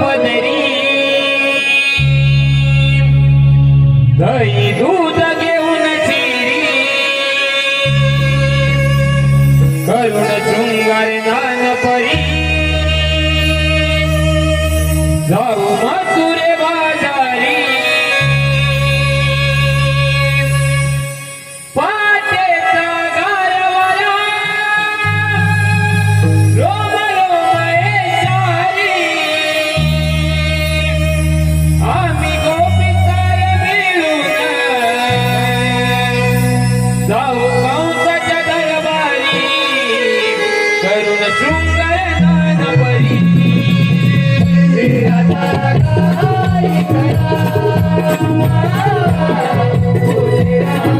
પદરી દહી દૂધ કેવું નથી કરુણ શૃંગાર નાન પરી જાઉં માતું Yeah.